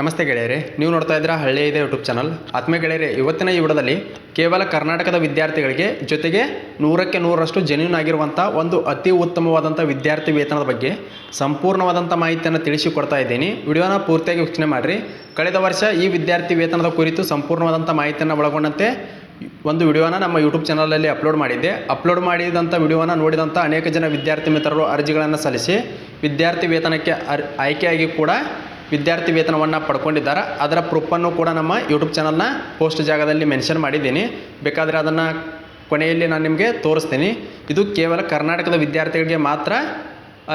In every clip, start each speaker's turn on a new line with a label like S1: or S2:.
S1: ನಮಸ್ತೆ ಗೆಳೆಯರೆ, ನೀವು ನೋಡ್ತಾ ಇದ್ದೀರಾ ಹಳ್ಳಿ ಇದೆ ಯೂಟ್ಯೂಬ್ ಚಾನಲ್ ಆತ್ಮೀಯ ಗೆಳೆಯರೆ, ಇವತ್ತಿನ ಈ ವಿಡದಲ್ಲಿ ಕೇವಲ ಕರ್ನಾಟಕದ ವಿದ್ಯಾರ್ಥಿಗಳಿಗೆ ಜೊತೆಗೆ ನೂರಕ್ಕೆ ನೂರರಷ್ಟು ಜೆನ್ಯೂನ್ ಆಗಿರುವಂಥ ಒಂದು ಅತಿ ಉತ್ತಮವಾದಂಥ ವಿದ್ಯಾರ್ಥಿ ವೇತನದ ಬಗ್ಗೆ ಸಂಪೂರ್ಣವಾದಂಥ ಮಾಹಿತಿಯನ್ನು ತಿಳಿಸಿಕೊಡ್ತಾ ಇದ್ದೀನಿ. ವಿಡಿಯೋನ ಪೂರ್ತಿಯಾಗಿ ವೀಕ್ಷಣೆ ಮಾಡಿರಿ. ಕಳೆದ ವರ್ಷ ಈ ವಿದ್ಯಾರ್ಥಿ ವೇತನದ ಕುರಿತು ಸಂಪೂರ್ಣವಾದಂಥ ಮಾಹಿತಿಯನ್ನು ಒಳಗೊಂಡಂತೆ ಒಂದು ವಿಡಿಯೋನ ನಮ್ಮ ಯೂಟ್ಯೂಬ್ ಚಾನಲಲ್ಲಿ ಅಪ್ಲೋಡ್ ಮಾಡಿದ್ದೆ. ಅಪ್ಲೋಡ್ ಮಾಡಿದಂಥ ವಿಡಿಯೋನ ನೋಡಿದಂಥ ಅನೇಕ ಜನ ವಿದ್ಯಾರ್ಥಿ ಮಿತ್ರರು ಅರ್ಜಿಗಳನ್ನು ಸಲ್ಲಿಸಿ ವಿದ್ಯಾರ್ಥಿ ವೇತನಕ್ಕೆ ಅರ್, ಆಯ್ಕೆಯಾಗಿ ಕೂಡ ವಿದ್ಯಾರ್ಥಿ ವೇತನವನ್ನು ಪಡ್ಕೊಂಡಿದ್ದಾರೆ. ಅದರ ಪ್ರೂಫನ್ನು ಕೂಡ ನಮ್ಮ ಯೂಟ್ಯೂಬ್ ಚಾನಲ್ನ ಪೋಸ್ಟ್ ಜಾಗದಲ್ಲಿ ಮೆನ್ಷನ್ ಮಾಡಿದ್ದೀನಿ. ಬೇಕಾದರೆ ಅದನ್ನು ಕೊನೆಯಲ್ಲಿ ನಾನು ನಿಮಗೆ ತೋರಿಸ್ತೀನಿ. ಇದು ಕೇವಲ ಕರ್ನಾಟಕದ ವಿದ್ಯಾರ್ಥಿಗಳಿಗೆ ಮಾತ್ರ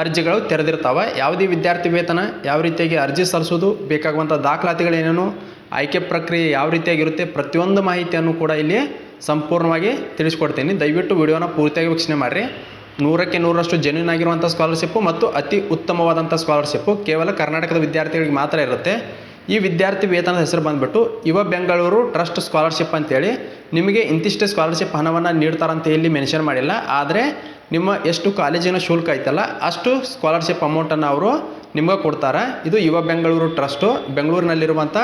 S1: ಅರ್ಜಿಗಳು ತೆರೆದಿರ್ತಾವೆ. ಯಾವುದೇ ವಿದ್ಯಾರ್ಥಿ ವೇತನ ಯಾವ ರೀತಿಯಾಗಿ ಅರ್ಜಿ ಸಲ್ಲಿಸೋದು ಬೇಕಾಗುವಂಥ ದಾಖಲಾತಿಗಳೇನೇನು ಆಯ್ಕೆ ಪ್ರಕ್ರಿಯೆ ಯಾವ ರೀತಿಯಾಗಿರುತ್ತೆ ಪ್ರತಿಯೊಂದು ಮಾಹಿತಿಯನ್ನು ಕೂಡ ಇಲ್ಲಿ ಸಂಪೂರ್ಣವಾಗಿ ತಿಳಿಸ್ಕೊಡ್ತೀನಿ. ದಯವಿಟ್ಟು ವಿಡಿಯೋನ ಪೂರ್ತಿಯಾಗಿ ವೀಕ್ಷಣೆ ಮಾಡಿರಿ. ನೂರಕ್ಕೆ ನೂರರಷ್ಟು ಜೆನ್ಯೂನ್ ಆಗಿರುವಂಥ ಸ್ಕಾಲರ್ಶಿಪ್ಪು ಮತ್ತು ಅತಿ ಉತ್ತಮವಾದಂಥ ಸ್ಕಾಲರ್ಶಿಪ್ಪು ಕೇವಲ ಕರ್ನಾಟಕದ ವಿದ್ಯಾರ್ಥಿಗಳಿಗೆ ಮಾತ್ರ ಇರುತ್ತೆ. ಈ ವಿದ್ಯಾರ್ಥಿ ವೇತನದ ಹೆಸರು ಬಂದುಬಿಟ್ಟು ಯುವ ಬೆಂಗಳೂರು ಟ್ರಸ್ಟ್ ಸ್ಕಾಲರ್ಶಿಪ್ ಅಂತೇಳಿ ನಿಮಗೆ ಇಂತಿಷ್ಟೇ ಸ್ಕಾಲರ್ಶಿಪ್ ಹಣವನ್ನು ನೀಡ್ತಾರಂತ ಇಲ್ಲಿ ಮೆನ್ಷನ್ ಮಾಡಿಲ್ಲ. ಆದರೆ ನಿಮ್ಮ ಎಷ್ಟು ಕಾಲೇಜಿನ ಶುಲ್ಕ ಐತಲ್ಲ ಅಷ್ಟು ಸ್ಕಾಲರ್ಶಿಪ್ ಅಮೌಂಟನ್ನು ಅವರು ನಿಮಗೆ ಕೊಡ್ತಾರೆ. ಇದು ಯುವ ಬೆಂಗಳೂರು ಟ್ರಸ್ಟು ಬೆಂಗಳೂರಿನಲ್ಲಿರುವಂಥ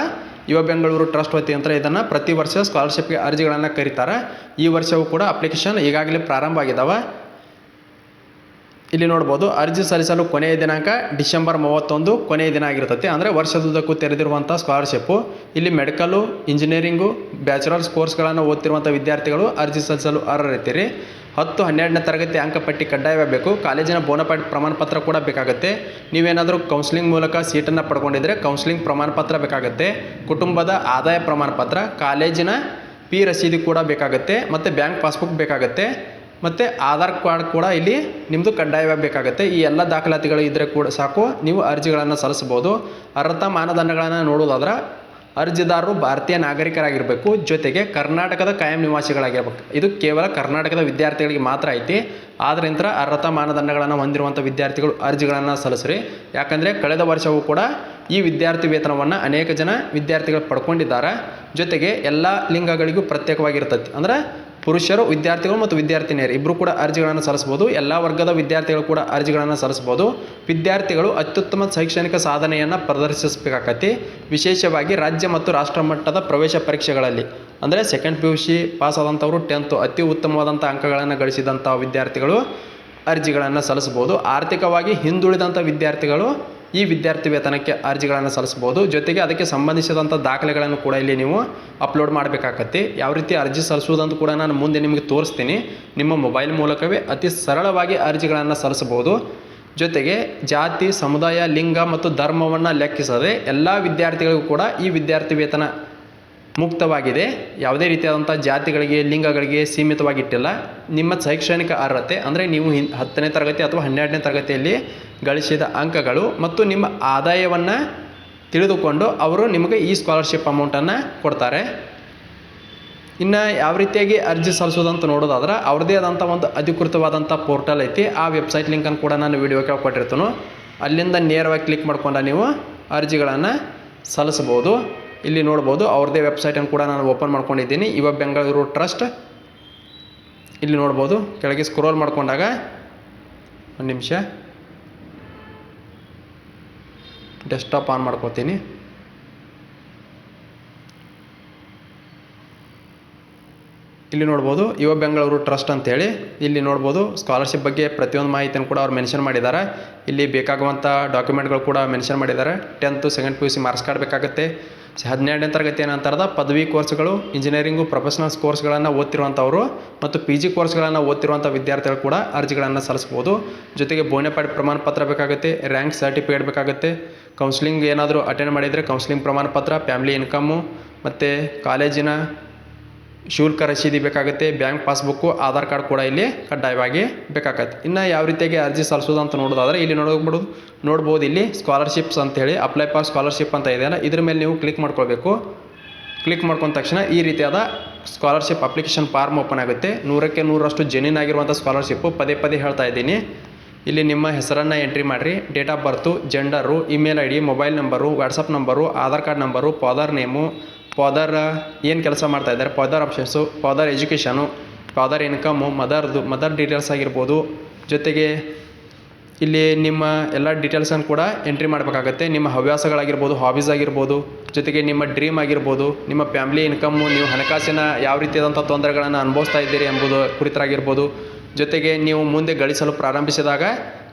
S1: ಯುವ ಬೆಂಗಳೂರು ಟ್ರಸ್ಟ್ ವತಿಯಂತ್ರ ಇದನ್ನು ಪ್ರತಿ ವರ್ಷ ಸ್ಕಾಲರ್ಶಿಪ್ಗೆ ಅರ್ಜಿಗಳನ್ನು ಕರೀತಾರೆ. ಈ ವರ್ಷವೂ ಕೂಡ ಅಪ್ಲಿಕೇಶನ್ ಈಗಾಗಲೇ ಪ್ರಾರಂಭ ಆಗಿದ್ದಾವೆ ಇಲ್ಲಿ ನೋಡ್ಬೋದು ಅರ್ಜಿ ಸಲ್ಲಿಸಲು ಕೊನೆಯ ದಿನಾಂಕ ಡಿಸೆಂಬರ್ ಮೂವತ್ತೊಂದು ಕೊನೆಯ ದಿನ ಆಗಿರ್ತೈತೆ. ಅಂದರೆ ವರ್ಷದುದ್ದಕ್ಕೂ ತೆರೆದಿರುವಂಥ ಸ್ಕಾಲರ್ಶಿಪ್ಪು ಇಲ್ಲಿ ಮೆಡಿಕಲ್ಲು ಇಂಜಿನಿಯರಿಂಗು ಬ್ಯಾಚುಲರ್ಸ್ ಕೋರ್ಸ್ಗಳನ್ನು ಓದ್ತಿರುವಂಥ ವಿದ್ಯಾರ್ಥಿಗಳು ಅರ್ಜಿ ಸಲ್ಲಿಸಲು ಅರ್ಹರಿರ್ತೀರಿ ಹತ್ತು, ಹನ್ನೆರಡನೇ ತರಗತಿ ಅಂಕಪಟ್ಟಿ ಕಡ್ಡಾಯವಾಗಬೇಕು ಕಾಲೇಜಿನ ಬೋನಪಾಟ್ ಪ್ರಮಾಣಪತ್ರ ಕೂಡ ಬೇಕಾಗುತ್ತೆ. ನೀವೇನಾದರೂ ಕೌನ್ಸಿಲಿಂಗ್ ಮೂಲಕ ಸೀಟನ್ನು ಪಡ್ಕೊಂಡಿದ್ದರೆ ಕೌನ್ಸಿಲಿಂಗ್ ಪ್ರಮಾಣಪತ್ರ ಬೇಕಾಗುತ್ತೆ. ಕುಟುಂಬದ ಆದಾಯ ಪ್ರಮಾಣಪತ್ರ, ಕಾಲೇಜಿನ ಪಿ ರಸೀದಿ ಕೂಡ ಬೇಕಾಗುತ್ತೆ. ಮತ್ತು ಬ್ಯಾಂಕ್ ಪಾಸ್ಬುಕ್ ಬೇಕಾಗುತ್ತೆ. ಮತ್ತು ಆಧಾರ್ ಕಾರ್ಡ್ ಕೂಡ ಇಲ್ಲಿ ನಿಮ್ಮದು ಕಡ್ಡಾಯವಾಗಿ ಬೇಕಾಗುತ್ತೆ ಈ ಎಲ್ಲ ದಾಖಲಾತಿಗಳು ಇದ್ದರೆ ಕೂಡ ಸಾಕು. ನೀವು ಅರ್ಜಿಗಳನ್ನು ಸಲ್ಲಿಸ್ಬೋದು ಅರ್ಹತಾ ಮಾನದಂಡಗಳನ್ನು ನೋಡೋದಾದ್ರೆ ಅರ್ಜಿದಾರರು ಭಾರತೀಯ ನಾಗರಿಕರಾಗಿರಬೇಕು. ಜೊತೆಗೆ ಕರ್ನಾಟಕದ ಕಾಯಂ ನಿವಾಸಿಗಳಾಗಿರ್ಬೇಕು. ಇದು ಕೇವಲ ಕರ್ನಾಟಕದ ವಿದ್ಯಾರ್ಥಿಗಳಿಗೆ ಮಾತ್ರ ಐತಿ. ಆದ್ದರಿಂದ ಅರ್ಹತಾ ಮಾನದಂಡಗಳನ್ನು ಹೊಂದಿರುವಂಥ ವಿದ್ಯಾರ್ಥಿಗಳು ಅರ್ಜಿಗಳನ್ನು ಸಲ್ಲಿಸ್ರಿ. ಯಾಕಂದರೆ ಕಳೆದ ವರ್ಷವೂ ಕೂಡ ಈ ವಿದ್ಯಾರ್ಥಿ ವೇತನವನ್ನು ಅನೇಕ ಜನ ವಿದ್ಯಾರ್ಥಿಗಳು ಪಡ್ಕೊಂಡಿದ್ದಾರೆ. ಜೊತೆಗೆ ಎಲ್ಲ ಲಿಂಗಗಳಿಗೂ ಪ್ರತ್ಯೇಕವಾಗಿರ್ತೈತಿ. ಅಂದ್ರೆ ಪುರುಷರು, ವಿದ್ಯಾರ್ಥಿಗಳು ಮತ್ತು ವಿದ್ಯಾರ್ಥಿನಿಯರು. ಇಬ್ಬರು ಕೂಡ ಅರ್ಜಿಗಳನ್ನು ಸಲ್ಲಿಸಬಹುದು. ಎಲ್ಲ ವರ್ಗದ ವಿದ್ಯಾರ್ಥಿಗಳು ಕೂಡ ಅರ್ಜಿಗಳನ್ನು ಸಲ್ಲಿಸಬಹುದು. ವಿದ್ಯಾರ್ಥಿಗಳು ಅತ್ಯುತ್ತಮ ಶೈಕ್ಷಣಿಕ ಸಾಧನೆಯನ್ನು ಪ್ರದರ್ಶಿಸಬೇಕಾಗತ್ತೆ ವಿಶೇಷವಾಗಿ ರಾಜ್ಯ ಮತ್ತು ರಾಷ್ಟ್ರ ಮಟ್ಟದ ಪ್ರವೇಶ ಪರೀಕ್ಷೆಗಳಲ್ಲಿ. ಅಂದರೆ second P U C pass ಆದಂಥವರು tenth ಅತಿ ಉತ್ತಮವಾದಂಥ ಅಂಕಗಳನ್ನು ಗಳಿಸಿದಂಥ ವಿದ್ಯಾರ್ಥಿಗಳು ಅರ್ಜಿಗಳನ್ನು ಸಲ್ಲಿಸ್ಬೋದು ಆರ್ಥಿಕವಾಗಿ ಹಿಂದುಳಿದಂಥ ವಿದ್ಯಾರ್ಥಿಗಳು ಈ ವಿದ್ಯಾರ್ಥಿ ವೇತನಕ್ಕೆ ಅರ್ಜಿಗಳನ್ನು ಸಲ್ಲಿಸ್ಬೋದು ಜೊತೆಗೆ ಅದಕ್ಕೆ ಸಂಬಂಧಿಸಿದಂಥ ದಾಖಲೆಗಳನ್ನು ಕೂಡ ಇಲ್ಲಿ ನೀವು ಅಪ್ಲೋಡ್ ಮಾಡಬೇಕಾಗತ್ತೆ ಯಾವ ರೀತಿ ಅರ್ಜಿ ಸಲ್ಲಿಸುವುದಂತ ಕೂಡ ನಾನು ಮುಂದೆ ನಿಮಗೆ ತೋರಿಸ್ತೀನಿ. ನಿಮ್ಮ ಮೊಬೈಲ್ ಮೂಲಕವೇ ಅತಿ ಸರಳವಾಗಿ ಅರ್ಜಿಗಳನ್ನು ಸಲ್ಲಿಸ್ಬೋದು ಜೊತೆಗೆ ಜಾತಿ, ಸಮುದಾಯ, ಲಿಂಗ ಮತ್ತು ಧರ್ಮವನ್ನು ಲೆಕ್ಕಿಸದೆ ಎಲ್ಲ ವಿದ್ಯಾರ್ಥಿಗಳಿಗೂ ಕೂಡ ಈ ವಿದ್ಯಾರ್ಥಿ ವೇತನ ಮುಕ್ತವಾಗಿದೆ. ಯಾವುದೇ ರೀತಿಯಾದಂಥ ಜಾತಿಗಳಿಗೆ, ಲಿಂಗಗಳಿಗೆ ಸೀಮಿತವಾಗಿಟ್ಟಿಲ್ಲ. ನಿಮ್ಮ ಶೈಕ್ಷಣಿಕ ಅರ್ಹತೆ ಅಂದರೆ ನೀವು ಹಿನ್ ಹತ್ತನೇ ತರಗತಿ ಅಥವಾ ಹನ್ನೆರಡನೇ ತರಗತಿಯಲ್ಲಿ ಗಳಿಸಿದ ಅಂಕಗಳು ಮತ್ತು ನಿಮ್ಮ ಆದಾಯವನ್ನು ತಿಳಿದುಕೊಂಡು ಅವರು ನಿಮಗೆ ಈ ಸ್ಕಾಲರ್ಶಿಪ್ ಅಮೌಂಟನ್ನು ಕೊಡ್ತಾರೆ. ಇನ್ನು ಯಾವ ರೀತಿಯಾಗಿ ಅರ್ಜಿ ಸಲ್ಲಿಸೋದಂತ ನೋಡೋದಾದ್ರೆ ಅವ್ರದ್ದೇ ಆದಂಥ ಒಂದು ಅಧಿಕೃತವಾದಂಥ ಪೋರ್ಟಲ್ ಐತಿ. ಆ ವೆಬ್ಸೈಟ್ ಲಿಂಕನ್ನು ಕೂಡ ನಾನು ವಿಡಿಯೋ ಕೊಟ್ಟಿರ್ತೀನಿ. ಅಲ್ಲಿಂದ ನೇರವಾಗಿ ಕ್ಲಿಕ್ ಮಾಡ್ಕೊಂಡು ನೀವು ಅರ್ಜಿಗಳನ್ನು ಸಲ್ಲಿಸ್ಬೋದು ಇಲ್ಲಿ ನೋಡ್ಬೋದು ಅವ್ರದ್ದೇ ವೆಬ್ಸೈಟನ್ನು ಕೂಡ ನಾನು ಓಪನ್ ಮಾಡ್ಕೊಂಡಿದ್ದೀನಿ. ಇವ ಬೆಂಗಳೂರು ಟ್ರಸ್ಟ್ ಇಲ್ಲಿ ನೋಡ್ಬೋದು. ಕೆಳಗೆ ಸ್ಕ್ರೋಲ್ ಮಾಡ್ಕೊಂಡಾಗ ಒಂದು ನಿಮಿಷ. ಡೆಸ್ಕ್ಟಾಪ್ ಆನ್ ಮಾಡ್ಕೋತೀನಿ. ಇಲ್ಲಿ ನೋಡ್ಬೋದು ಯುವ ಬೆಂಗಳೂರು ಟ್ರಸ್ಟ್ ಅಂತೇಳಿ. ಇಲ್ಲಿ ನೋಡ್ಬೋದು ಸ್ಕಾಲರ್ಶಿಪ್ ಬಗ್ಗೆ ಪ್ರತಿಯೊಂದು ಮಾಹಿತಿಯನ್ನು ಕೂಡ ಅವ್ರು ಮೆನ್ಷನ್ ಮಾಡಿದ್ದಾರೆ. ಇಲ್ಲಿ ಬೇಕಾಗುವಂಥ ಡಾಕ್ಯುಮೆಂಟ್ಗಳು ಕೂಡ ಮೆನ್ಷನ್ ಮಾಡಿದ್ದಾರೆ. Tenth second P U C marks card ಬೇಕಾಗುತ್ತೆ. ಹದಿನೆರಡನೇ ತರಗತಿ ನಂತರದ ಪದವಿ ಕೋರ್ಸ್ಗಳು ಇಂಜಿನಿಯರಿಂಗು ಪ್ರೊಫೆಷನಲ್ಸ್ ಕೋರ್ಸ್ಗಳನ್ನು ಓದ್ತಿರುವಂಥವರು ಮತ್ತು ಪಿ ಜಿ ಕೋರ್ಸ್ಗಳನ್ನು ಓದ್ತಿರುವಂಥ ವಿದ್ಯಾರ್ಥಿಗಳು ಕೂಡ ಅರ್ಜಿಗಳನ್ನು ಸಲ್ಲಿಸ್ಬೋದು. ಜೊತೆಗೆ ಬೋನೆಪಾಡ್ ಪ್ರಮಾಣ ಪತ್ರ ಬೇಕಾಗುತ್ತೆ ರ್ಯಾಂಕ್ ಸರ್ಟಿಫಿಕೇಟ್ ಬೇಕಾಗುತ್ತೆ ಕೌನ್ಸಿಲಿಂಗ್ ಏನಾದರೂ ಅಟೆಂಡ್ ಮಾಡಿದರೆ ಕೌನ್ಸಿಲಿಂಗ್ ಪ್ರಮಾಣ ಪತ್ರ ಫ್ಯಾಮಿಲಿ ಇನ್ಕಮ್ಮು ಮತ್ತು ಕಾಲೇಜಿನ ಶುಲ್ಕ ರಸೀದಿ ಬೇಕಾಗುತ್ತೆ, ಬ್ಯಾಂಕ್ ಪಾಸ್ಬುಕ್ಕು, ಆಧಾರ್ ಕಾರ್ಡ್ ಕೂಡ ಇಲ್ಲಿ ಕಡ್ಡಾಯವಾಗಿ ಬೇಕಾಗತ್ತೆ. ಇನ್ನು ಯಾವ ರೀತಿಯಾಗಿ ಅರ್ಜಿ ಸಲ್ಲಿಸೋದು ಅಂತ ನೋಡೋದಾದ್ರೆ ಇಲ್ಲಿ ನೋಡ್ಬಿಡು ನೋಡ್ಬೋದು ಇಲ್ಲಿ ಸ್ಕಾಲರ್ಶಿಪ್ಸ್ ಅಂತೇಳಿ ಅಪ್ಲೈ ಫಾರ್ ಸ್ಕಾಲರ್ಶಿಪ್ ಅಂತ ಇದೆಯಲ್ಲ ಇದ್ರ ಮೇಲೆ ನೀವು ಕ್ಲಿಕ್ ಮಾಡ್ಕೊಳ್ಬೇಕು. ಕ್ಲಿಕ್ ಮಾಡ್ಕೊಂಡ ತಕ್ಷಣ ಈ ರೀತಿಯಾದ ಸ್ಕಾಲರ್ಶಿಪ್ ಅಪ್ಲಿಕೇಶನ್ ಫಾರ್ಮ್ ಓಪನ್ ಆಗುತ್ತೆ. ನೂರಕ್ಕೆ ನೂರರಷ್ಟು ಜೆನ್ಯೂನ್ ಆಗಿರುವಂಥ ಸ್ಕಾಲರ್ಶಿಪ್ಪು ಪದೇ ಪದೇ ಹೇಳ್ತಾ ಇದ್ದೀನಿ. ಇಲ್ಲಿ ನಿಮ್ಮ ಹೆಸರನ್ನು ಎಂಟ್ರಿ ಮಾಡಿರಿ. Date of birth, gender, email I D, mobile number, WhatsApp number, Aadhaar card number, father name father ಏನು ಕೆಲಸ ಮಾಡ್ತಾ ಇದ್ದಾರೆ? Father options father education father income ಮದರ್ದು mother details ಆಗಿರ್ಬೋದು. ಜೊತೆಗೆ ಇಲ್ಲಿ ನಿಮ್ಮ ಎಲ್ಲ ಡೀಟೇಲ್ಸನ್ನು ಕೂಡ ಎಂಟ್ರಿ ಮಾಡಬೇಕಾಗತ್ತೆ. ನಿಮ್ಮ ಹವ್ಯಾಸಗಳಾಗಿರ್ಬೋದು ಹಾಬೀಸ್ ಆಗಿರ್ಬೋದು, ಜೊತೆಗೆ ನಿಮ್ಮ ಡ್ರೀಮ್ ಆಗಿರ್ಬೋದು, ನಿಮ್ಮ ಫ್ಯಾಮಿಲಿ ಇನ್ಕಮ್ಮು ನೀವು ಹಣಕಾಸಿನ ಯಾವ ರೀತಿಯಾದಂಥ ತೊಂದರೆಗಳನ್ನು ಅನುಭವಿಸ್ತಾ ಇದ್ದೀರಿ ಎಂಬುದು ಕುರಿತರಾಗಿರ್ಬೋದು. ಜೊತೆಗೆ ನೀವು ಮುಂದೆ ಗಳಿಸಲು ಪ್ರಾರಂಭಿಸಿದಾಗ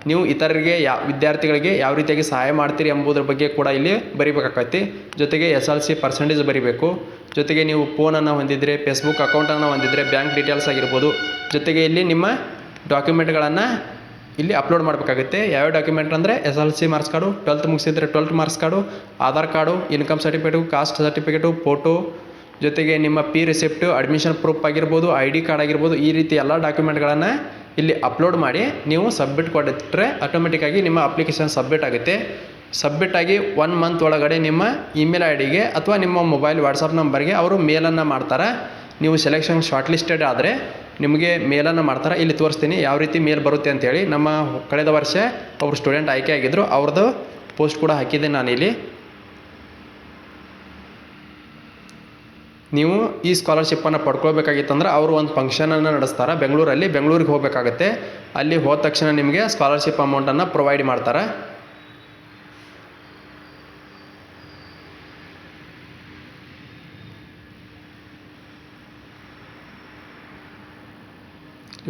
S1: ನೀವು ಇತರರಿಗೆ ಯಾ, ವಿದ್ಯಾರ್ಥಿಗಳಿಗೆ ಯಾವ ರೀತಿಯಾಗಿ ಸಹಾಯ ಮಾಡ್ತೀರಿ ಎಂಬುದ್ರ ಬಗ್ಗೆ ಕೂಡ ಇಲ್ಲಿ ಬರಿಬೇಕಾಗತ್ತೆ ಜೊತೆಗೆ ಎಸ್ ಎಲ್ ಸಿ ಪರ್ಸೆಂಟೇಜ್ ಬರಿಬೇಕು. ಜೊತೆಗೆ ನೀವು ಫೋನನ್ನು ಹೊಂದಿದ್ರೆ ಫೇಸ್ಬುಕ್ ಅಕೌಂಟನ್ನು ಹೊಂದಿದ್ರೆ ಬ್ಯಾಂಕ್ ಡೀಟೇಲ್ಸ್ ಆಗಿರ್ಬೋದು. ಜೊತೆಗೆ ಇಲ್ಲಿ ನಿಮ್ಮ ಡಾಕ್ಯುಮೆಂಟ್ಗಳನ್ನು ಇಲ್ಲಿ ಅಪ್ಲೋಡ್ ಮಾಡಬೇಕಾಗುತ್ತೆ. ಯಾವ ಡಾಕ್ಯುಮೆಂಟ್ ಅಂದರೆ S L C marks card twelfth ಮುಗಿಸಿದ್ರೆ twelfth marks card Aadhaar card income certificate caste certificate photo ಜೊತೆಗೆ ನಿಮ್ಮ ಪಿ ರಿಸಿಪ್ಟು ಅಡ್ಮಿಷನ್ ಪ್ರೂಫ್ ಆಗಿರ್ಬೋದು ಐ ಡಿ ಕಾರ್ಡ್ ಆಗಿರ್ಬೋದು, ಈ ರೀತಿ ಎಲ್ಲ ಡಾಕ್ಯುಮೆಂಟ್ಗಳನ್ನು ಇಲ್ಲಿ ಅಪ್ಲೋಡ್ ಮಾಡಿ ನೀವು ಸಬ್ಮಿಟ್ ಕೊಟ್ಟರೆ ಆಟೋಮೆಟಿಕ್ಕಾಗಿ ನಿಮ್ಮ ಅಪ್ಲಿಕೇಶನ್ ಸಬ್ಮಿಟ್ ಆಗುತ್ತೆ. ಸಬ್ಮಿಟ್ ಆಗಿ ಒನ್ ಮಂತ್ ಒಳಗಡೆ ನಿಮ್ಮ ಇಮೇಲ್ ಐ ಡಿಗೆ ಅಥವಾ ನಿಮ್ಮ ಮೊಬೈಲ್ ವಾಟ್ಸಪ್ ನಂಬರ್ಗೆ ಅವರು ಮೇಲನ್ನು ಮಾಡ್ತಾರೆ. ನೀವು ಸೆಲೆಕ್ಷನ್ ಶಾರ್ಟ್ ಲಿಸ್ಟೆಡ್ ಆದರೆ ನಿಮಗೆ ಮೇಲನ್ನು ಮಾಡ್ತಾರೆ. ಇಲ್ಲಿ ತೋರಿಸ್ತೀನಿ ಯಾವ ರೀತಿ ಮೇಲ್ ಬರುತ್ತೆ ಅಂತೇಳಿ ನಮ್ಮ ಕಳೆದ ವರ್ಷ ಅವರು ಸ್ಟೂಡೆಂಟ್ ಆಯ್ಕೆ ಆಗಿದ್ದರು ಅವ್ರದ್ದು ಪೋಸ್ಟ್ ಕೂಡ ಹಾಕಿದ್ದೆ ನಾನಿಲ್ಲಿ. ನೀವು ಈ ಸ್ಕಾಲರ್ಶಿಪ್ಪನ್ನು ಪಡ್ಕೊಳ್ಬೇಕಾಗಿತ್ತಂದ್ರೆ ಅವರು ಒಂದು ಫಂಕ್ಷನನ್ನು ನಡೆಸ್ತಾರೆ. ಬೆಂಗಳೂರಲ್ಲಿ ಬೆಂಗಳೂರಿಗೆ ಹೋಗಬೇಕಾಗತ್ತೆ. ಅಲ್ಲಿ ಹೋದ ತಕ್ಷಣ ನಿಮಗೆ ಸ್ಕಾಲರ್ಶಿಪ್ ಅಮೌಂಟನ್ನು ಪ್ರೊವೈಡ್ ಮಾಡ್ತಾರೆ.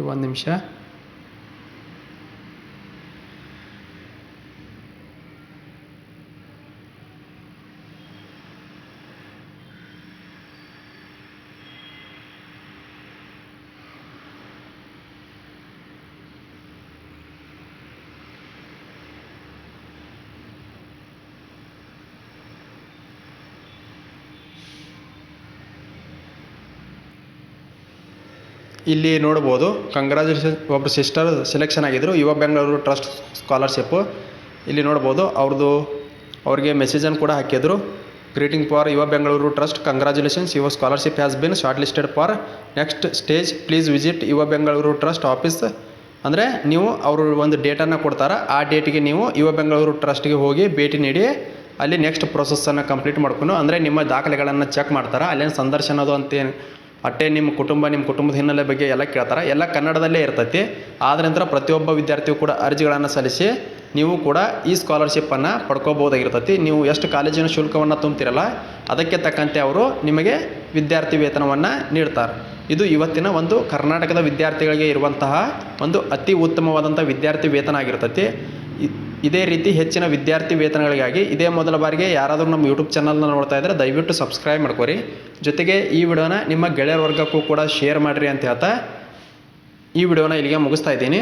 S1: ಒಂದು ನಿಮಿಷ. ಇಲ್ಲಿ ನೋಡ್ಬೋದು ಕಂಗ್ರ್ಯಾಚುಲೇಷನ್ ಒಬ್ಬರು ಸಿಸ್ಟರ್ ಸೆಲೆಕ್ಷನ್ ಆಗಿದ್ದರು ಯುವ ಬೆಂಗಳೂರು ಟ್ರಸ್ಟ್ ಸ್ಕಾಲರ್ಶಿಪ್ಪು ಇಲ್ಲಿ ನೋಡ್ಬೋದು ಅವ್ರದ್ದು ಅವ್ರಿಗೆ ಮೆಸೇಜನ್ನು ಕೂಡ ಹಾಕಿದ್ರು. Greeting for Yuva Bengaluru trust congratulations Yuva scholarship has been shortlisted for next stage please visit Yuva Bengaluru trust office ಅಂದರೆ ನೀವು ಅವರು ಒಂದು ಡೇಟನ್ನು ಕೊಡ್ತಾರೆ, ಆ ಡೇಟಿಗೆ ನೀವು ಯುವ ಬೆಂಗಳೂರು ಟ್ರಸ್ಟ್ಗೆ ಹೋಗಿ ಭೇಟಿ ನೀಡಿ, ಅಲ್ಲಿ ನೆಕ್ಸ್ಟ್ ಪ್ರೊಸೆಸ್ಸನ್ನು ಕಂಪ್ಲೀಟ್ ಮಾಡ್ಕೊಂಡು, ಅಂದರೆ ನಿಮ್ಮ ದಾಖಲೆಗಳನ್ನು ಚೆಕ್ ಮಾಡ್ತಾರೆ. ಅಲ್ಲೇನು ಸಂದರ್ಶನದು ಅಂತೇನು ಅಟ್ಟೆ ನಿಮ್ಮ ಕುಟುಂಬ, ನಿಮ್ಮ ಕುಟುಂಬದ ಹಿನ್ನೆಲೆ ಬಗ್ಗೆ ಎಲ್ಲ ಕೇಳ್ತಾರೆ. ಎಲ್ಲ ಕನ್ನಡದಲ್ಲೇ ಇರ್ತೈತಿ. ಆದ ನಂತರ ಪ್ರತಿಯೊಬ್ಬ ವಿದ್ಯಾರ್ಥಿಯು ಕೂಡ ಅರ್ಜಿಗಳನ್ನು ಸಲ್ಲಿಸಿ ನೀವು ಕೂಡ ಈ ಸ್ಕಾಲರ್ಶಿಪ್ಪನ್ನು ಪಡ್ಕೋಬೋದಾಗಿರ್ತೈತಿ ನೀವು ಎಷ್ಟು ಕಾಲೇಜಿನ ಶುಲ್ಕವನ್ನು ತುಂಬ್ತಿರಲ್ಲ, ಅದಕ್ಕೆ ತಕ್ಕಂತೆ ಅವರು ನಿಮಗೆ ವಿದ್ಯಾರ್ಥಿ ವೇತನವನ್ನು ನೀಡ್ತಾರೆ. ಇದು ಇವತ್ತಿನ ಒಂದು ಕರ್ನಾಟಕದ ವಿದ್ಯಾರ್ಥಿಗಳಿಗೆ ಇರುವಂತಹ ಒಂದು ಅತಿ ಉತ್ತಮವಾದಂಥ ವಿದ್ಯಾರ್ಥಿ ವೇತನ ಆಗಿರ್ತೈತಿ. ಇದೇ ರೀತಿ ಹೆಚ್ಚಿನ ವಿದ್ಯಾರ್ಥಿ ವೇತನಗಳಿಗಾಗಿ ಇದೇ ಮೊದಲ ಬಾರಿಗೆ ಯಾರಾದರೂ ನಮ್ಮ ಯೂಟ್ಯೂಬ್ ಚಾನಲ್ನ ನೋಡ್ತಾ ಇದ್ದರೆ ದಯವಿಟ್ಟು ಸಬ್ಸ್ಕ್ರೈಬ್ ಮಾಡ್ಕೊರಿ. ಜೊತೆಗೆ ಈ ವಿಡಿಯೋನ ನಿಮ್ಮ ಗೆಳೆಯರ ವರ್ಗಕ್ಕೂ ಕೂಡ ಶೇರ್ ಮಾಡಿರಿ ಅಂತ ಹೇಳ್ತಾ ಈ ವಿಡಿಯೋನ ಇಲ್ಲಿಗೆ ಮುಗಿಸ್ತಾ ಇದ್ದೀನಿ.